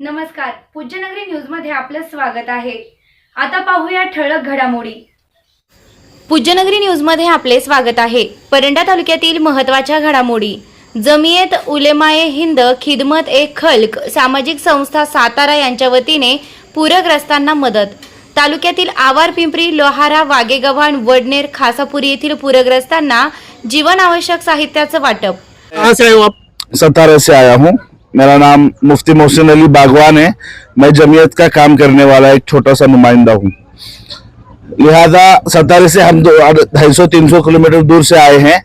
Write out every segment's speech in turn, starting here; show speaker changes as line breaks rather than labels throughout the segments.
नमस्कार. पूज्यनगरी न्यूजमध्ये आपलं स्वागत आहे. आता पाहूया ठळक घडामोडी. पूज्यनगरी न्यूजमध्ये आपले स्वागत आहे. परंडा तालुक्यातील महत्त्वाच्या घडामोडी. जमियत उलेमाए हिंद खिदमत ए खल्क सामाजिक संस्था सातारा यांच्या वतीने पूरग्रस्तांना मदत. तालुक्यातील आवार पिंपरी लोहारा वागेगव्हाण वडनेर खासापुरी येथील पूरग्रस्तांना जीवनावश्यक साहित्याचं वाटप.
सतारा से आया हूँ. मेरा नाम मुफ्ती मोहसिन अली बागवान है। मैं जमीयत का काम करने वाला एक छोटा सा नुमाइंदा हूँ। लिहाजा सतारे से हम दो ढाई सौ, तीन सौ किलोमीटर दूर से आए हैं।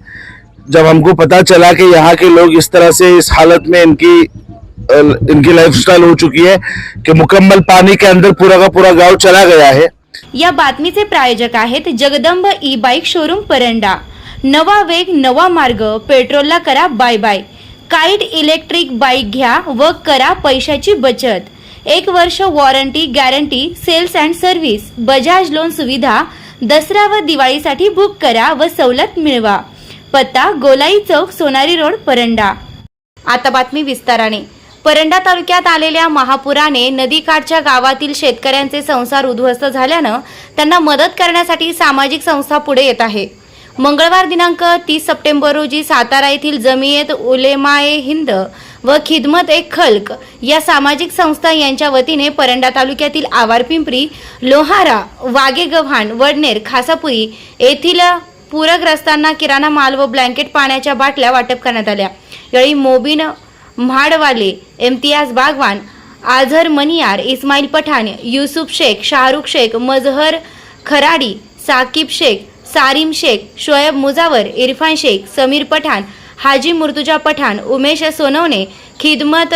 जब हमको पता चला कि यहाँ के लोग इस तरह से इस हालत में इनकी इनकी लाइफस्टाइल हो चुकी है कि मुकम्मल पानी के अंदर पूरा का पूरा गाँव चला गया है।
या बातमीचे प्रायोजक आहेत Jagdamb E bike showroom Paranda. नवा वेग, नवा मार्ग पेट्रोलला करा bye bye. Kite electric bike घ्या व करा पैशाची बचत. एक वर्ष warranty guarantee sales and service Bajaj loan सुविधा दसरा व दिवाळीसाठी बुक करा व सवलत मिळवा. पत्ता गोलाई चौक सोनारी रोड परंडा. आता बातमी विस्ताराने. परंडा तालुक्यात आलेल्या महापुराने नदीकाठच्या गावातील शेतकऱ्यांचे संसार उद्ध्वस्त झाल्यानं त्यांना मदत करण्यासाठी सामाजिक संस्था पुढे येत आहे. मंगळवार दिनांक तीस सप्टेंबर रोजी सातारा येथील जमियत उलेमाए हिंद व खिदमत ए खल्क या सामाजिक संस्था यांच्या वतीने परंडा तालुक्यातील आवार पिंपरी लोहारा वागेगव्हाण वडनेर खासापुरी येथील पूरग्रस्तांना किराणा माल व ब्लँकेट पाण्याच्या बाटल्या वाटप करण्यात आल्या. यावेळी मोबिन म्हाडवाले इम्तियाज बागवान आझर मनियार इस्माईल पठाण युसुफ शेख शाहरुख शेख मजहर खराडी साकिब शेख सारिम शेख शोएब मुजावर इरफान शेख समीर पठाण हाजी मुर्तुजा पठाण उमेश सोनवणे खिदमत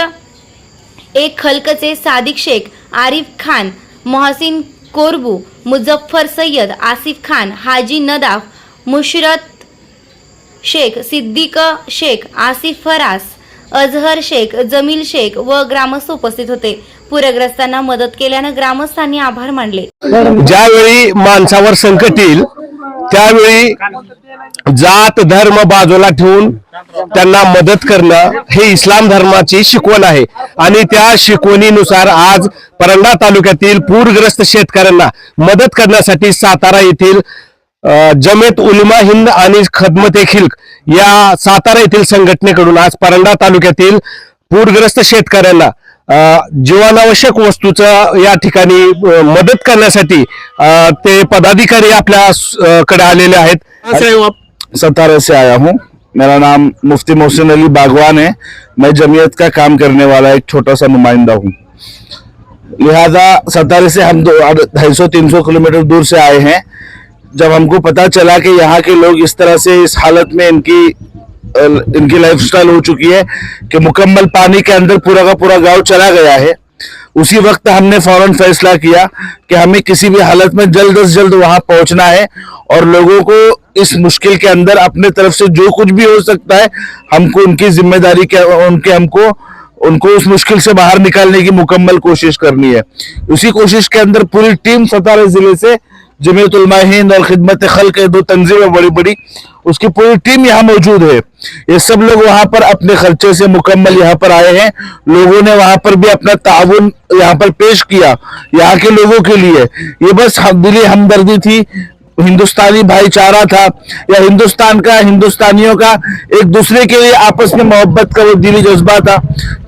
एक खलकचे सादिक शेख आरिफ खान मोहसिन कोरबू मुझफ्फर सय्यद आसिफ खान हाजी नदाफ मुशरत शेख सिद्दीक शेख आसिफ फरास अजहर शेख जमील शेख व ग्रामस्थ उपस्थित होते. पूरग्रस्तांना मदत केल्यानं ग्रामस्थांनी आभार मानले.
ज्यावेळी माणसावर संकट येईल त्यावेळी जात धर्म बाजूला ठेवून त्यांना मदत करणं हे इस्लाम धर्माची शिकवण आहे. आणि त्या शिकवणीनुसार आज परंडा तालुक्यातील पूरग्रस्त शेतकऱ्यांना मदत करण्यासाठी सातारा येथील जमेत उलमा हिंद आणि खदमत खिल्क या सातारा येथील संघटनेकडून आज परंडा तालुक्यातील पूरग्रस्त शेतकऱ्यांना जीवनावश्यक वस्तूचं या ठिकाणी मदत करण्यासाठी ते पदाधिकारी आपल्या कडे आलेले आहेत.
सतारा से आया हूँ. मेरा नाम मुफ्ती मोहसिन अली बागवान है. मैं जमीयत का काम करने वाला एक छोटा सा नुमाइंदा हूँ। लिहाजा सतारे से हम दो ढाई सौ तीन सौ किलोमीटर दूर से आए हैं। जब हमको पता चला कि यहाँ के लोग इस तरह से इस हालत में इनकी इनकी लाइफस्टाइल हो चुकी है कि मुकम्मल पानी के अंदर पूरा का पूरा गाँव चला गया है। उसी वक्त हमने फ़ौरन फैसला किया कि हमें किसी भी हालत में जल्द से जल्द वहाँ पहुँचना है और लोगों को इस मुश्किल के अंदर अपने तरफ़ से जो कुछ भी हो सकता है, हमको उनकी ज़िम्मेदारी के, उनके हमको, उनको उस मुश्किल से बाहर निकालने की मुकम्मल कोशिश करनी है। उसी कोशिश के अंदर पूरी टीम सतारा ज़िले से जमीयत हिंद और खिदमत खल के दो तंजीमें बड़ी बड़ी, उसकी पूरी टीम यहाँ मौजूद है। ये सब लोग वहाँ पर अपने खर्चे से मुकम्मल यहाँ पर आए हैं। लोगों ने वहाँ पर भी अपना ताउन यहाँ पर पेश किया, यहाँ के लोगों के लिए। ये बस दिली हमदर्दी थी हिंदुस्तानी भाईचारा था या हिंदुस्तान का, हिंदुस्तानियों का, एक दूसरे के लिए आपस में मोहब्बत का वो दिली जज्बा था,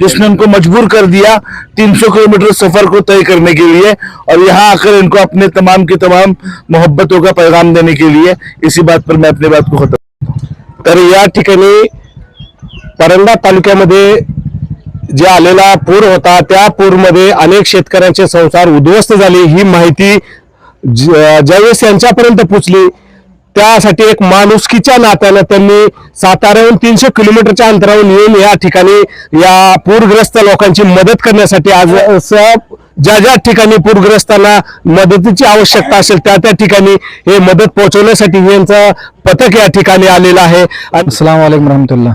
जिसने उनको मजबूर कर दिया 300 किलोमीटर सफ़र को तय करने के लिए और यहाँ आकर इनको अपने तमाम की तमाम मोहब्बतों का पैगाम देने के लिए। इसी बात पर मैं अपनी बात को खत्म
तर या ठिकाणी परंडा तालुक्यामध्ये जे आलेला पूर होता, त्या अनेक शेतकऱ्यांचे संसार उद्ध्वस्त झाले, ही माहिती ज- ज्यावेळेस यांच्यापर्यंत पोचली, त्यासाठी एक माणुसकीच्या नात्यानं त्यांनी साताऱ्याहून तीनशे किलोमीटरच्या येऊन या ठिकाणी या पूरग्रस्त लोकांची मदत करण्यासाठी आज स- ज्या ज्या ठिकाणी पूरग्रस्तांना मदतीची आवश्यकता असेल, त्या त्या ठिकाणी हे मदत पोहोचवण्यासाठी यांचं पथक या ठिकाणी आलेलं आहे.
वालेकुम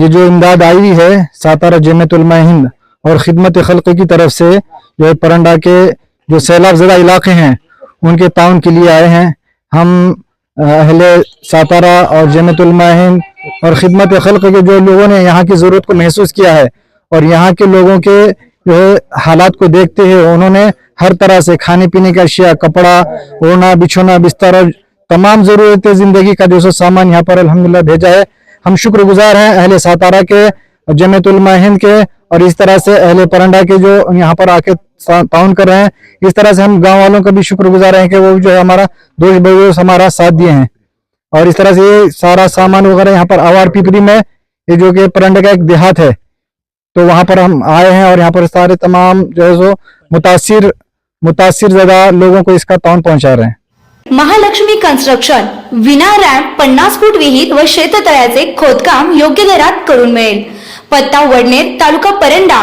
ये जो इमदाद आई है सातारा जमत उलमा हिंद और खिदमत खल्क की तरफ़ से, जो परंडा के जो सैलाब ज़दा इलाके हैं उनके ताउन के लिए आए हैं। हम अहले सातारा और जमत हिंद और खिदमत खल्क के जो लोगों ने यहाँ की ज़रूरत को महसूस किया है और यहाँ के लोगों के, जो हालात को देखते हुए उन्होंने हर तरह से खाने पीने का अशिया, कपड़ा, ओढ़ना, बिछोना, बिस्तर और तमाम ज़रूरत ज़िंदगी का जो सामान यहाँ पर अल्हम्दुलिल्लाह भेजा है। हम शुक्रगुजार हैं अहले सातारा के जमयतुलमा हिंद के और इस तरह से अहले परंडा के जो यहाँ पर आके ताउन कर रहे हैं। इस तरह से हम गाँव वालों का भी शुक्रगुजार हैं कि वो जो है हमारा दोष बदोश हमारा साथ दिए हैं। और इस तरह से ये सारा सामान वगैरह यहाँ पर आवार पिपरी में, ये जो कि परंडा का एक देहात है तो वहाँ पर हम आए हैं और यहाँ पर सारे तमाम जो है सो मुतासिर मुतासिर ज़्यादा लोगों को इसका ताउन पहुँचा रहे हैं।
महालक्ष्मी कन्स्ट्रक्शन विना रॅम्प पन्नास फूट विहीर व शेततळ्याचे खोदकाम योग्य दरात करून मिळेल. पत्ता वडनेर, तालुका परंडा